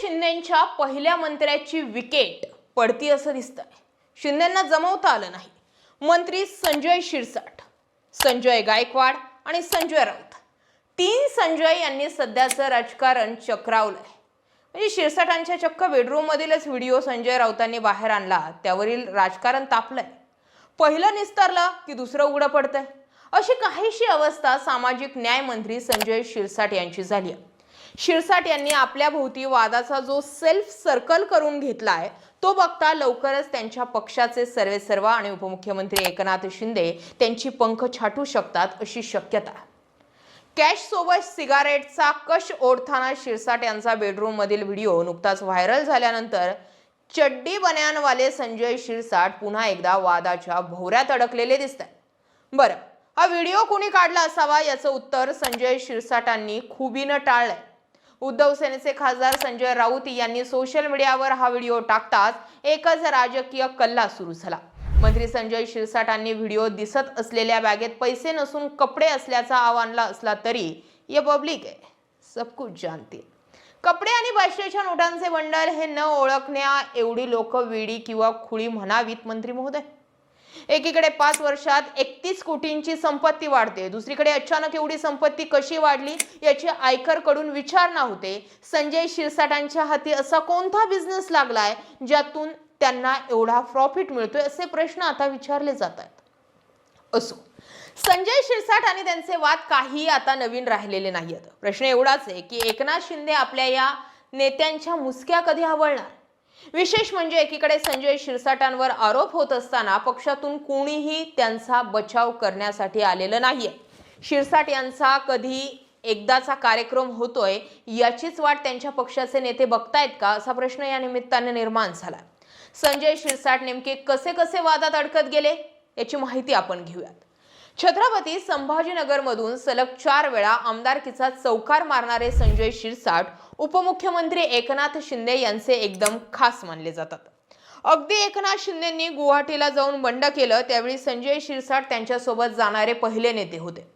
शिंदेंच्या पहिल्या मंत्र्याची विकेट पडती असं दिसतंय. शिंदेंना जमवता आलं नाही. मंत्री संजय शिरसाट संजय गायकवाड आणि संजय राऊत. तीन संजय यांनी सध्याचं राजकारण चक्रावलंय. म्हणजे शिरसाटांच्या चक्क बेडरूम मधीलच व्हिडिओ संजय राऊतांनी बाहेर आणला त्यावरील राजकारण तापलंय. पहिलं निस्तारलं की दुसरं उघडं पडतंय. अशी काहीशी अवस्था सामाजिक न्याय मंत्री संजय शिरसाट यांची झाली आहे. शिरसाट यांनी आपल्या भोवती वादाचा जो सेल्फ सर्कल करून घेतला आहे तो बघता लवकरच त्यांच्या पक्षाचे सर्वेसर्वा आणि उपमुख्यमंत्री एकनाथ शिंदे त्यांची पंख छाटू शकतात अशी शक्यता. कॅश सोबत सिगारेटचा कश ओढताना शिरसाट यांचा बेडरूम मधील व्हिडिओ नुकताच व्हायरल झाल्यानंतर चड्डी बन्यानवाले संजय शिरसाट पुन्हा एकदा वादाच्या भोवऱ्यात अडकलेले दिसत आहेत बरं हा व्हिडिओ कोणी काढला असावा याचं उत्तर संजय शिरसाटांनी खुबीनं टाळलंय. उद्धव सेनेचे खासदार संजय राऊत यांनी सोशल मीडियावर हा व्हिडिओ टाकताच एकच राजकीय कल्ला सुरू झाला. मंत्री संजय शिरसाटांनी व्हिडिओ दिसत असलेल्या बॅगेत पैसे नसून कपडे असल्याचा आव्हानला असला तरी ये पब्लिक आहे सब कुछ जानते. कपडे आणि पाचशेच्या नोटांचे बंडल हे न ओळखण्या एवढी लोक वेडी किंवा खुळी म्हणावीत मंत्री महोदय. एकीकडे पाच वर्षात एकतीस कोटींची संपत्ती वाढते. दुसरीकडे अचानक एवढी संपत्ती कशी वाढली याची आयकरकडून विचारणा होते. संजय शिरसाटांच्या हाती असा कोणता बिझनेस लागलाय ज्यातून त्यांना एवढा प्रॉफिट मिळतोय असे प्रश्न आता विचारले जात आहेत. असो संजय शिरसाट आणि त्यांचे वाद काही आता नवीन राहिलेले नाही आहेत प्रश्न एवढाच आहे की एकनाथ शिंदे आपल्या या नेत्यांच्या मुसक्या कधी आवळणार? विशेष म्हणजे एकीकडे संजय शिरसाटांवर आरोप होत असताना पक्षातून कोणीही त्यांचा बचाव करण्यासाठी आलेलं नाहीये. शिरसाट यांचा कधी एकदाचा कार्यक्रम होतोय याचीच वाट त्यांच्या पक्षाचे नेते बघतायत का असा प्रश्न या निमित्ताने निर्माण झाला. संजय शिरसाट नेमके कसे कसे वादात अडकत गेले याची माहिती आपण घेऊयात. छत्रपती संभाजीनगरमधून सलग चार वेळा आमदारकीचा चौकार मारणारे संजय शिरसाट उपमुख्यमंत्री एकनाथ शिंदे यांचे एकदम खास मानले जातात. अगदी एकनाथ शिंदेंनी गुवाहाटीला जाऊन बंड केलं त्यावेळी संजय शिरसाट त्यांच्यासोबत जाणारे पहिले नेते होते.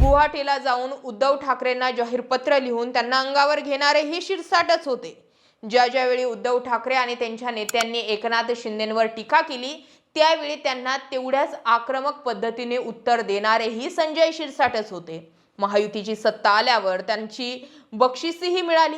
गुवाहाटीला जाऊन उद्धव ठाकरेंना जाहीर पत्र लिहून त्यांना अंगावर घेणारे ही शिरसाटच होते. ज्या ज्यावेळी उद्धव ठाकरे आणि त्यांच्या नेत्यांनी एकनाथ शिंदेंवर टीका केली त्यावेळी त्यांना तेवढ्याच आक्रमक पद्धतीने उत्तर देणारेही संजय शिरसाटच होते. महायुतीची सत्ता आल्यावर त्यांची बक्षिसीही मिळाली.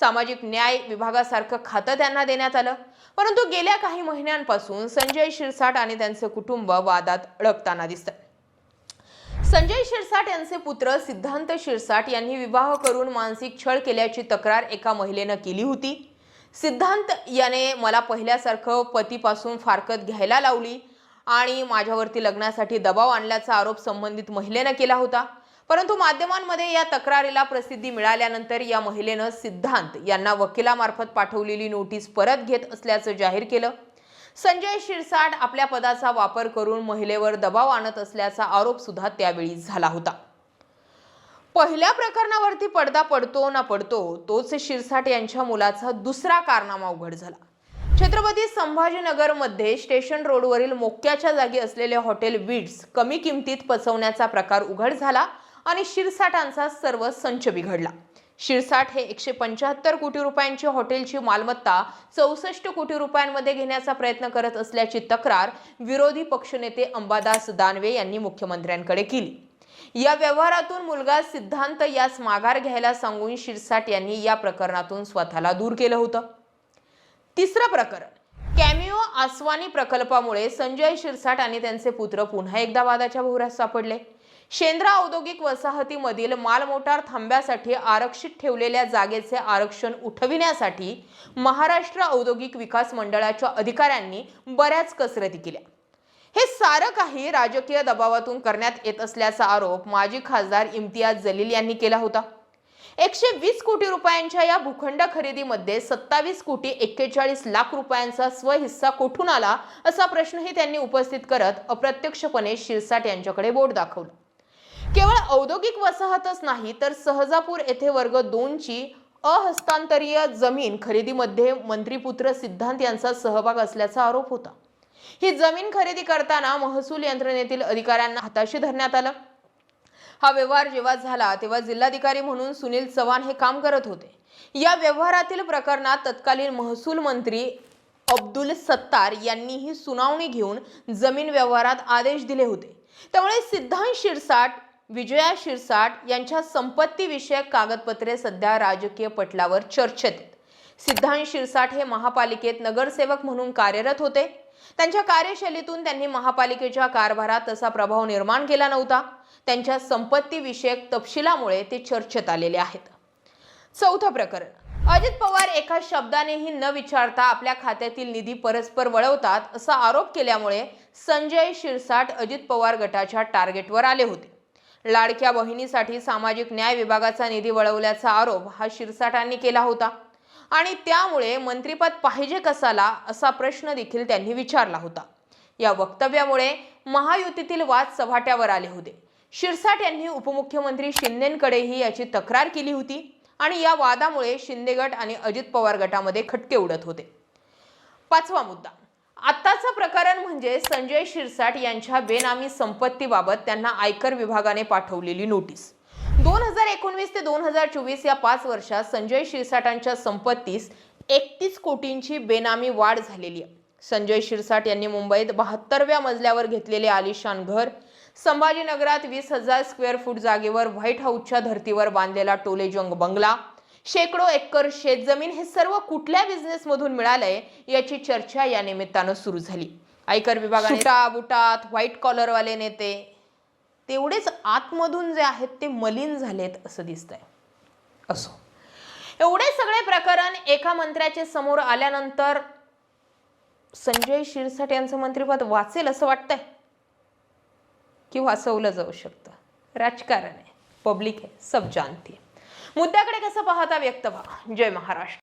सामाजिक न्याय विभागासारखं खातं त्यांना देण्यात आलं. परंतु गेल्या काही महिन्यांपासून संजय शिरसाट आणि त्यांचे कुटुंब वादात अडकताना दिसतात संजय शिरसाट यांचे पुत्र सिद्धांत शिरसाट यांनी विवाह करून मानसिक छळ केल्याची तक्रार एका महिलेनं केली होती. सिद्धांत याने मला पहिल्यासारखं पतीपासून फारकत घ्यायला लावली आणि माझ्यावरती लग्नासाठी दबाव आणल्याचा आरोप संबंधित महिलेनं केला होता. परंतु माध्यमांमध्ये या तक्रारीला प्रसिद्धी मिळाल्यानंतर या महिलेनं सिद्धांत यांना वकिलामार्फत पाठवलेली नोटीस परत घेत असल्याचं जाहीर केलं. संजय शिरसाट आपल्या पदाचा वापर करून महिलेवर दबाव आणत असल्याचा आरोप सुद्धा त्यावेळी झाला होता. पहिल्या प्रकरणावरती पडदा पडतो ना पडतो तोच शिरसाट यांच्या मुलाचा दुसरा कारनामा उघड झाला. छत्रपती संभाजीनगरमध्ये स्टेशन रोडवरील मोक्याच्या जागी असलेले हॉटेल विड्स कमी किमतीत पचवण्याचा प्रकार उघड झाला आणि शिरसाटांचा सर्व संच बिघडला. शिरसाट हे एकशे पंच्याहत्तर कोटी रुपयांची हॉटेलची मालमत्ता चौसष्ट कोटी रुपयांमध्ये घेण्याचा प्रयत्न करत असल्याची तक्रार विरोधी पक्षनेते अंबादास दानवे यांनी मुख्यमंत्र्यांकडे केली. या व्यवहारातून मुलगा सिद्धांत यास माघार घ्यायला सांगून शिरसाट यांनी या प्रकरणातून स्वतःला दूर केलं होतं. तिसरं प्रकरण कॅमिओ आसवानी प्रकल्पामुळे संजय शिरसाट आणि त्यांचे पुत्र पुन्हा एकदा वादाच्या भोवऱ्यात सापडले. शेंद्रा औद्योगिक वसाहतीमधील मालमोटार थांब्यासाठी आरक्षित ठेवलेल्या जागेचे आरक्षण उठविण्यासाठी महाराष्ट्र औद्योगिक विकास मंडळाच्या अधिकाऱ्यांनी बऱ्याच कसरती केल्या. हे सारं काही राजकीय दबावातून करण्यात येत असल्याचा आरोप माजी खासदार इम्तियाज जलील यांनी केला होता. एकशे वीस कोटी रुपयांच्या या भूखंड खरेदीमध्ये सत्तावीस कोटी एक्केचाळीस लाख रुपयांचा स्वहिस्सा कोठून आला असा प्रश्नही त्यांनी उपस्थित करत अप्रत्यक्षपणे शिरसाट यांच्याकडे बोट दाखवलं. केवळ औद्योगिक वसाहतच नाही तर सहजापूर येथे वर्ग दोनची अहस्तांतरीय जमीन खरेदीमध्ये मंत्रीपुत्र सिद्धांत यांचा सहभाग असल्याचा आरोप होता. ही जमीन खरेदी करताना महसूल यंत्रणेतील अधिकाऱ्यांना हाताशी धरण्यात आलं. हा व्यवहार जेव्हा झाला तेव्हा जिल्हाधिकारी म्हणून सुनील चव्हाण हे काम करत होते. या व्यवहारातील प्रकरणात तत्कालीन महसूल मंत्री अब्दुल सत्तार यांनीही सुनावणी घेऊन जमीन व्यवहारात आदेश दिले होते. त्यामुळे सिद्धांत शिरसाट विजया शिरसाट यांच्या संपत्तीविषयक कागदपत्रे सध्या राजकीय पटलावर चर्चेत आहेत. सिद्धांत शिरसाट हे महापालिकेत नगरसेवक म्हणून कार्यरत होते. त्यांच्या कार्यशैलीतून त्यांनी महापालिकेच्या कारभारात तसा प्रभाव निर्माण केला नव्हता. त्यांच्या संपत्तीविषयक तपशिलामुळे ते चर्चेत आलेले आहेत. चौथं प्रकरण. अजित पवार एका शब्दानेही न विचारता आपल्या खात्यातील निधी परस्पर वळवतात असा आरोप केल्यामुळे संजय शिरसाट अजित पवार गटाच्या टार्गेटवर आले होते. लाडक्या बहिणीसाठी सामाजिक न्याय विभागाचा निधी वळवल्याचा आरोप हा शिरसाटांनी केला होता. आणि त्यामुळे मंत्रिपद पाहिजे कसाला असा प्रश्न देखील त्यांनी विचारला होता. या वक्तव्यामुळे महायुतीतील वाद चव्हाट्यावर आले होते. शिरसाट यांनी उपमुख्यमंत्री शिंदेंकडेही याची तक्रार केली होती आणि या वादामुळे शिंदे गट आणि अजित पवार गटामध्ये खटके उडत होते. पाचवा मुद्दा. आत्ताचं प्रकरण म्हणजे संजय शिरसाट यांच्या बेनामी संपत्तीबाबत त्यांना आयकर विभागाने पाठवलेली नोटीस. दोन हजार एकोणवीस ते दोन हजार चोवीस या पाच वर्षात संजय शिरसाटांच्या संपत्तीस एकतीस कोटींची बेनामी वाढ झालेली आहे. संजय शिरसाट यांनी मुंबईत बहात्तरव्या मजल्यावर घेतलेले आलिशान घर संभाजीनगरात वीस हजार स्क्वेअर फूट जागेवर व्हाईट हाऊसच्या धर्तीवर बांधलेला टोलेजंग बंगला शेकडो एकर शेतजमीन हे सर्व कुठल्या बिझनेसमधून मिळालंय याची चर्चा या निमित्तानं सुरू झाली. आयकर विभागाने बुटात व्हाईट कॉलरवाले नेते तेवढेच आतमधून जे आहेत ते मलिन झालेत असं दिसतंय. असो. एवढे सगळे प्रकरण एका मंत्र्याचे समोर आल्यानंतर संजय शिरसाट यांचं मंत्रिपद वाचेल असं वाटतंय? की वाचवलं जाऊ शकतं? राजकारण आहे पब्लिक आहे सब जानती मुद्द्याकडे कसं पाहता व्यक्त व्हा. जय महाराष्ट्र.